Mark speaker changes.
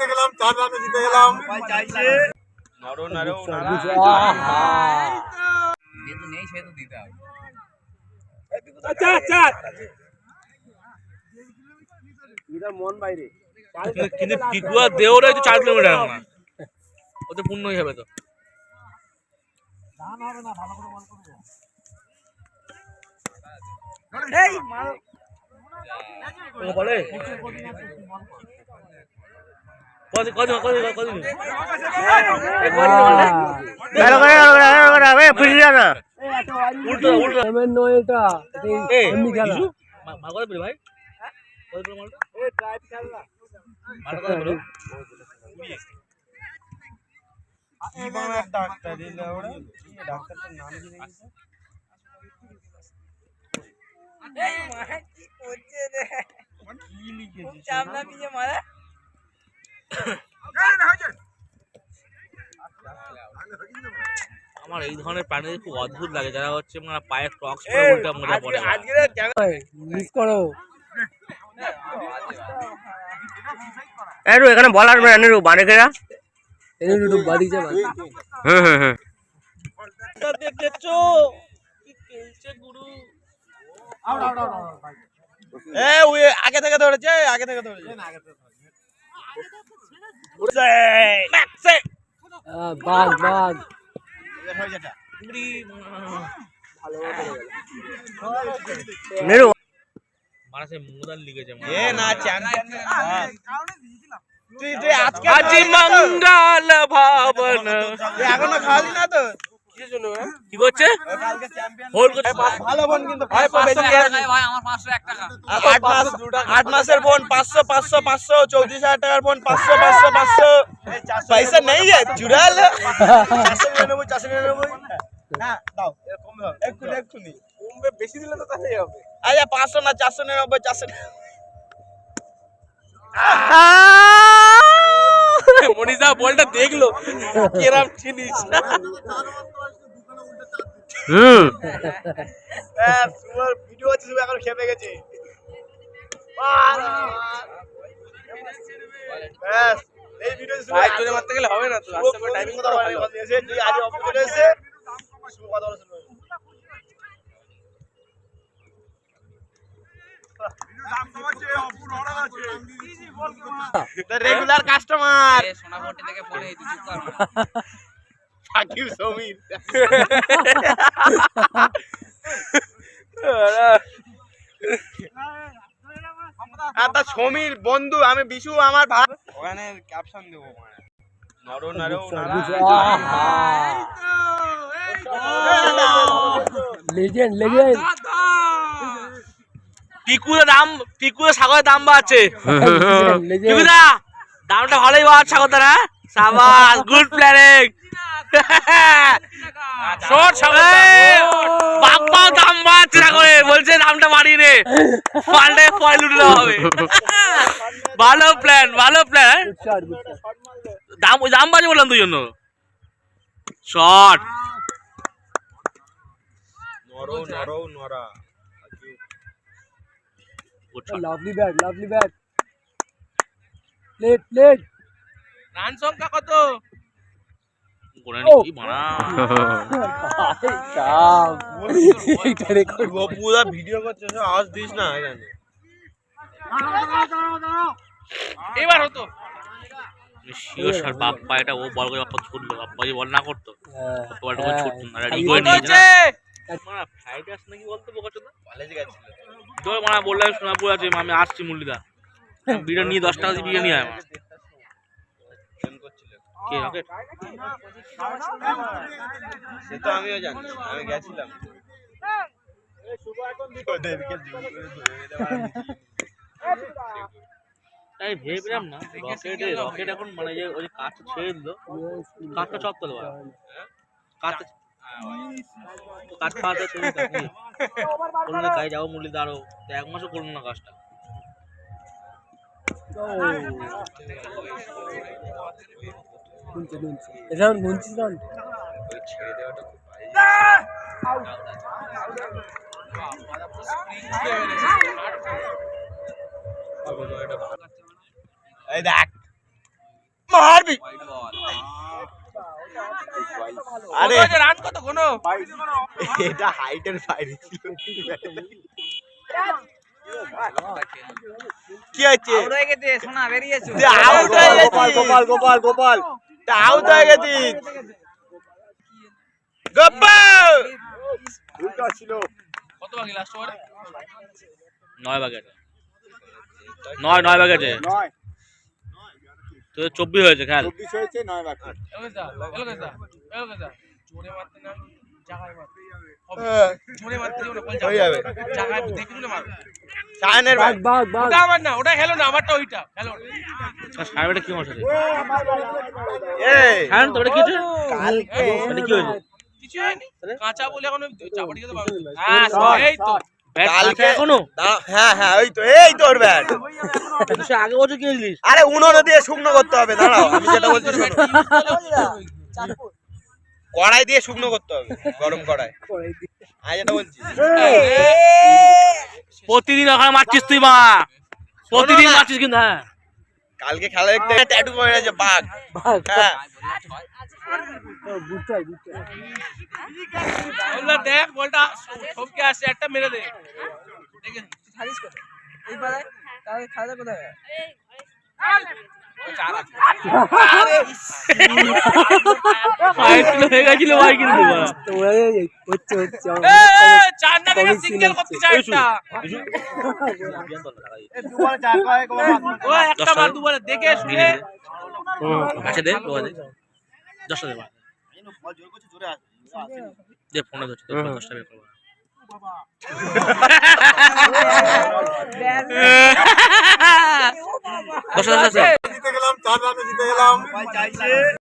Speaker 1: জিতে গেলাম চার রানে জিতে গেলাম।
Speaker 2: হবে।
Speaker 3: কিন্তু পিকুয়া দেওরা তো চার কিলোমিটার না ওতে পূর্ণ হয়ে যাবে তো। বলে? উল্টো এ কিছু মাল কত পেলি ভাই? কত পেলি মালটা মালটা কত পেল
Speaker 4: ডাক্তার দিলে ওরা ডাক্তারটার নাম কি দেখেছে
Speaker 3: আমার এই ধরনের প্রাণীদের খুব অদ্ভুত লাগে। যারা হচ্ছে মানে পায়ে ক্রক্স পরে উল্টা মোজা পরে
Speaker 5: মিস করো।
Speaker 6: একটু এখানে বলার
Speaker 5: বাদি
Speaker 6: হুম হুম হুম।
Speaker 3: দেখেছ? কি খেলছে গুরু?
Speaker 4: এ ওই আগে থেকে ধরেছে আগে থেকে ধরেছে।
Speaker 3: ম্যাক্সে
Speaker 5: বাঘ বাঘ।
Speaker 6: নেরু
Speaker 3: মানুষে মুদান লিখেছে
Speaker 4: এ না তুই তুই আজকে
Speaker 3: আজি মঙ্গল ভাবন।
Speaker 4: এখনও খাওয়ালি না তো?
Speaker 3: কি করছে। করছে
Speaker 4: ভালো বোন কিন্তু
Speaker 2: ভাই আমার পাঁচশো এক টাকা।
Speaker 4: আট মাস আট মাসের বোন পাঁচশো পাঁচশো পাঁচশো চৌত্রিশ হাজার টাকার বোন পাঁচশো পাঁচশো পাঁচশো। পয়সা নেই রে চুড়াল চারশো নিরানব্বই চারশো নিরানব্বই না দাও এরকম এক্ষুনি এক্ষুনি কমবে বেশি দিলে তো তাহলেই হবে আচ্ছা পাঁচশো না চারশো নিরানব্বই চারশো
Speaker 3: মনিষা বলটা দেখল। কেরাম
Speaker 6: হুম।
Speaker 4: ভিডিও আছে তুমি এখন খেপে গেছে। ব্যাস এই ভিডিও
Speaker 3: ভাই তোরে মারতে গেলে হবে না তো? আস্তে করে টাইমিং
Speaker 4: কথা বলে এসে তুই আজ অফিস এসে শুভ কথা বলা রেগুলার কাস্টমার
Speaker 2: এ সোনাপট্টি থেকে ফোন এই চুপ কর
Speaker 4: সাকিব সমীর। সমীর বন্ধু আমি বিশু আমার ভাই। ওখানে ক্যাপশন দেবো নরো নরো
Speaker 5: লেজেন্ড লেজেন্ড
Speaker 3: পিকুর দাম পিকুর সাগরের দাম বাড়ছে। দামটা ভালোই বাড়ছে সাবাস গুড প্ল্যানিং শর্ট সাগর বাড়িয়ে ফয়েল উঠলে হবে। ভালো প্ল্যান ভালো প্ল্যান দাম দাম বাড়ছে বললাম দুই জন্য। Short
Speaker 4: narrow. Narrow নরা
Speaker 5: lovely bat lovely bat plate plate
Speaker 3: run সংখ্যা কত? করে নাকি মারা।
Speaker 5: এইটা রেকর্ড
Speaker 4: পুরা ভিডিও করছে আওয়াজ দিস না এখানে।
Speaker 3: এবার হতো। শিওর স্যার বাপ্পা এটা ও বল করে বাপ্পা ছুটলো বাপ্পা যদি বল না করতো বলটা করে ছুটতো না রেডি করে নিয়েছে মারা ফ্লাইট আস নাকি বলতো
Speaker 4: কলেজে গেছিল।
Speaker 3: মারা বললাম সোনাপুর আছে আমি আসছি মুরলিদা বিরিয়ানি নিয়ে দশ টাকা দিয়ে ভিডিও আয় কে রকেট?
Speaker 4: সে তো আমিও জানি আমি গেছিলাম। করে
Speaker 3: তাই ভেবেছিলাম না রকেট রকেট এখন মানে যে ওই কাঠটা ছেড়ে দিল কাঠটা চপ তোলে বাবা কাঠটা কাঠ? খাওয়াতে করলে কাজে যাব মুরলিদা আরও তো এক মাসও করল না কাজটা।
Speaker 5: গুনছে গুনছে এটা গুনছিস না?
Speaker 4: ছেড়ে দেওয়াটা খুব এই দেখ। মারবি। আরে।
Speaker 3: রান কত কোনো
Speaker 4: এটা হাইটের বাইরে ছিল। কি হচ্ছে
Speaker 2: আউট হয়ে গেছে শোনা বেরিয়েছো।
Speaker 4: আউট হয়ে গেছিস গোপাল গোপাল গোপাল। তুই আউট হয়ে
Speaker 3: গেছি নয় আছে নয় নয় বাকি তো চব্বিশ হয়েছে খেয়াল কি হয়েছে
Speaker 4: নয়
Speaker 3: এটা
Speaker 5: কাঁচা বলে এখন হ্যাঁ এই তো।
Speaker 4: দাঁড়া, হ্যাঁ হ্যাঁ ওই তো এই তোর ব্যাট।
Speaker 3: তো সে আগে বছর কিনেছিলিস?
Speaker 4: আরে উনুনে দিয়ে শুকনো করতে হবে দাঁড়াও আমি যেটা বলছি কড়াই দিয়ে শুকনো করতে হবে গরম কড়াই আমি যেটা বলছি
Speaker 3: প্রতিদিন ওখানে মারছিস তুই মা প্রতিদিন মারছিস কিন্তু হ্যাঁ
Speaker 4: কালকে খেলা দেখতে ট্যাটু করে আছে বাঘ হ্যাঁ
Speaker 3: দেখ বলটা সবকে আসছে একটা মেরে দে হয়ে আচ্ছা দশটা দশটা
Speaker 4: জিতে গেলাম চার রানে জিতে গেলাম।